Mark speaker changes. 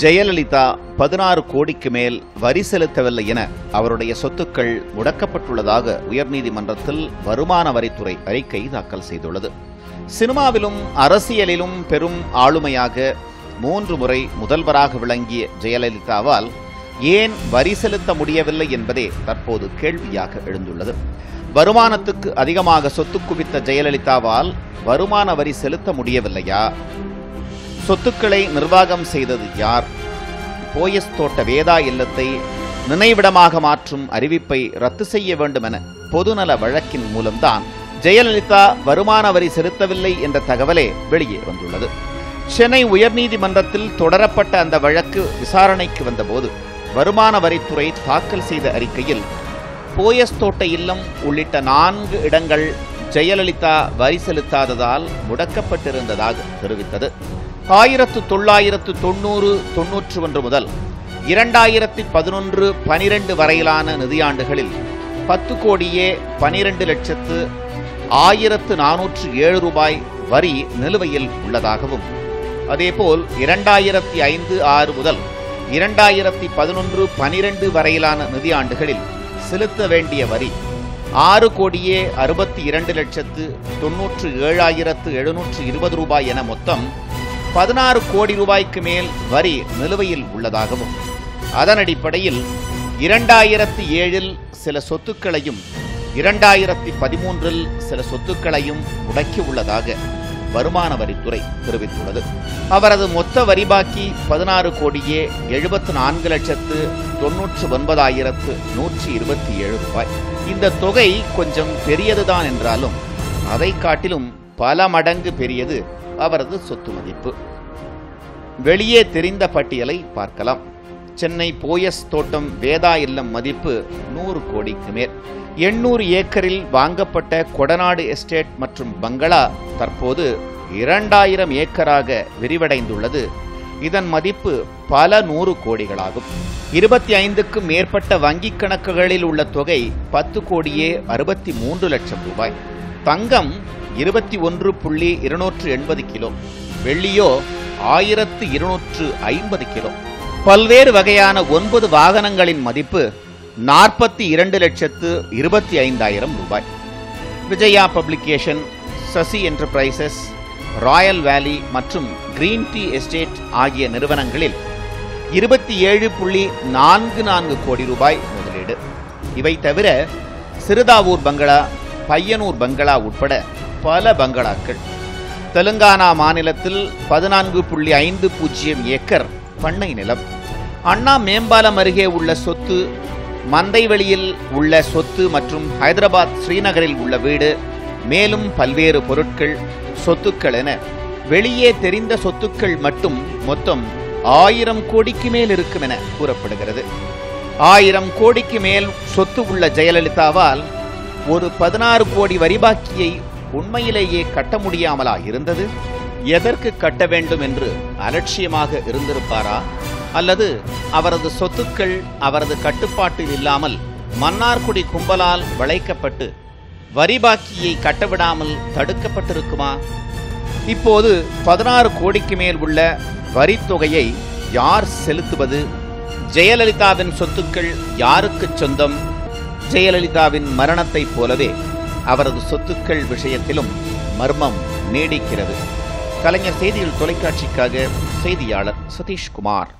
Speaker 1: ஜெயலலிதா பதினாறு கோடிக்கு மேல் வரி செலுத்தவில்லை என அவருடைய சொத்துக்கள் முடக்கப்பட்டுள்ளதாக உயர்நீதிமன்றத்தில் வருமான வரித்துறை அறிக்கை தாக்கல் செய்துள்ளது. சினிமாவிலும் அரசியலிலும் பெரும் ஆளுமையாக மூன்று முறை முதல்வராக விளங்கிய ஜெயலலிதாவால் ஏன் வரி செலுத்த முடியவில்லை என்பதே தற்போது கேள்வியாக எழுந்துள்ளது. வருமானத்துக்கு அதிகமாக சொத்து குவித்த ஜெயலலிதாவால் வருமான வரி செலுத்த முடியவில்லையா? சொத்துக்களை நிர்வாகம் செய்தது யார்? போயஸ் தோட்ட வேதா இல்லத்தை நினைவிடமாக மாற்றும் அறிவிப்பை ரத்து செய்ய வேண்டும் என பொதுநல வழக்கின் மூலம்தான் ஜெயலலிதா வருமான வரி செலுத்தவில்லை என்ற தகவலே வெளியே வந்துள்ளது. சென்னை உயர்நீதிமன்றத்தில் தொடரப்பட்ட அந்த வழக்கு விசாரணைக்கு வந்தபோது வருமான வரித்துறை தாக்கல் செய்த அறிக்கையில் போயஸ் தோட்ட இல்லம் உள்ளிட்ட நான்கு இடங்கள் ஜெயலலிதா வரி செலுத்தாததால் முடக்கப்பட்டிருந்ததாக தெரிவித்தது. ஆயிரத்து தொள்ளாயிரத்து தொண்ணூறு தொன்னூற்று ஒன்று முதல் இரண்டாயிரத்தி பதினொன்று பனிரெண்டு வரையிலான நிதியாண்டுகளில் பத்து கோடியே பனிரெண்டு லட்சத்து ஆயிரத்து நானூற்று ஏழு ரூபாய் வரி நிலுவையில் உள்ளதாகவும் அதேபோல் இரண்டாயிரத்தி ஐந்து ஆறு முதல் இரண்டாயிரத்தி பதினொன்று பனிரெண்டு வரையிலான நிதியாண்டுகளில் செலுத்த வேண்டிய வரி ஆறு கோடியே அறுபத்தி இரண்டு லட்சத்து தொன்னூற்று ஏழாயிரத்து எழுநூற்று இருபது ரூபாய் என மொத்தம் பதினாறு கோடி ரூபாய்க்கு மேல் வரி நிலுவையில் உள்ளதாகவும் அதன் அடிப்படையில் இரண்டாயிரத்தி ஏழில் சில சொத்துக்களையும் இரண்டாயிரத்தி பதிமூன்றில் சில சொத்துக்களையும் முடக்கியுள்ளதாக வருமான வரித்துறை தெரிவித்துள்ளது. அவரது மொத்த வரி பாக்கி பதினாறு கோடியே எழுபத்து நான்கு லட்சத்து தொன்னூற்று ஒன்பதாயிரத்து நூற்றி இருபத்தி ஏழு ரூபாய். இந்த தொகை கொஞ்சம் பெரியதுதான் என்றாலும் அதை காட்டிலும் பல மடங்கு பெரியது அவரது சொத்து மதிப்பு. வெளியே தெரிந்த பட்டியலை பார்க்கலாம். சென்னை போயஸ் தோட்டம் வேதா இல்லம் மதிப்பு நூறு கோடிக்கு மேல். எண்ணூறு ஏக்கரில் வாங்கப்பட்ட கொடநாடு எஸ்டேட் மற்றும் பங்களா தற்போது இரண்டாயிரம் ஏக்கராக விரிவடைந்துள்ளது. இதன் மதிப்பு பல நூறு கோடிகளாகும். இருபத்தி ஐந்துக்கும் மேற்பட்ட வங்கிக் கணக்குகளில் உள்ள தொகை பத்து கோடியே அறுபத்தி மூன்று லட்சம் ரூபாய். தங்கம் இருபத்தி ஒன்று புள்ளி இருநூற்று எண்பது கிலோ வெள்ளியோ ஆயிரத்து இருநூற்று ஐம்பது கிலோ. பல்வேறு வகையான ஒன்பது வாகனங்களின் மதிப்பு நாற்பத்தி இரண்டு லட்சத்து இருபத்தி ஐந்தாயிரம் ரூபாய். Vijaya publication Sasi enterprises royal valley மற்றும் கிரீன் டீ எஸ்டேட் ஆகிய நிறுவனங்களில் இருபத்தி ஏழு புள்ளி நான்கு நான்கு கோடி ரூபாய் முதலீடு. இவை தவிர சிறுதாவூர் பங்களா பையனூர் பங்களா உட்பட பல பங்களாக்கள். தெலுங்கானா மாநிலத்தில் பதினான்கு புள்ளி ஐந்து பூஜ்ஜியம் ஏக்கர் பண்ணை நிலம். அண்ணா மேம்பாலம் அருகே உள்ள சொத்து மந்தைவெளியில் உள்ள சொத்து மற்றும் ஹைதராபாத் ஸ்ரீநகரில் உள்ள வீடு மேலும் பல்வேறு பொருட்கள் சொத்துக்கள் என வெளியே தெரிந்த சொத்துக்கள் மட்டும் மொத்தம் ஆயிரம் கோடிக்கு மேல் இருக்கும் என கூறப்படுகிறது. ஆயிரம் கோடிக்கு மேல் சொத்து உள்ள ஜெயலலிதாவால் ஒரு பதினாறு கோடி வரிபாக்கியை உண்மையிலேயே கட்ட முடியாமலா இருந்தது? எதற்கு கட்ட வேண்டும் என்று அலட்சியமாக இருந்திருப்பாரா? அல்லது அவரது சொத்துக்கள் அவரது கட்டுப்பாட்டில் இல்லாமல் மன்னார்குடி கும்பலால் வளைக்கப்பட்டு வரிபாக்கியை கட்டவிடாமல் தடுக்கப்பட்டிருக்குமா? இப்போது பதினாறு கோடிக்கு மேல் உள்ள வரித்தொகையை யார் செலுத்துவது? ஜெயலலிதாவின் சொத்துக்கள் யாருக்குச் சொந்தம்? ஜெயலலிதாவின் மரணத்தைப் போலவே அவரது சொத்துக்கள் விஷயத்திலும் மர்மம் நீடிக்கிறது. கலைஞர் செய்தியில் தொலைக்காட்சிக்காக செய்தியாளர் சதீஷ்குமார்.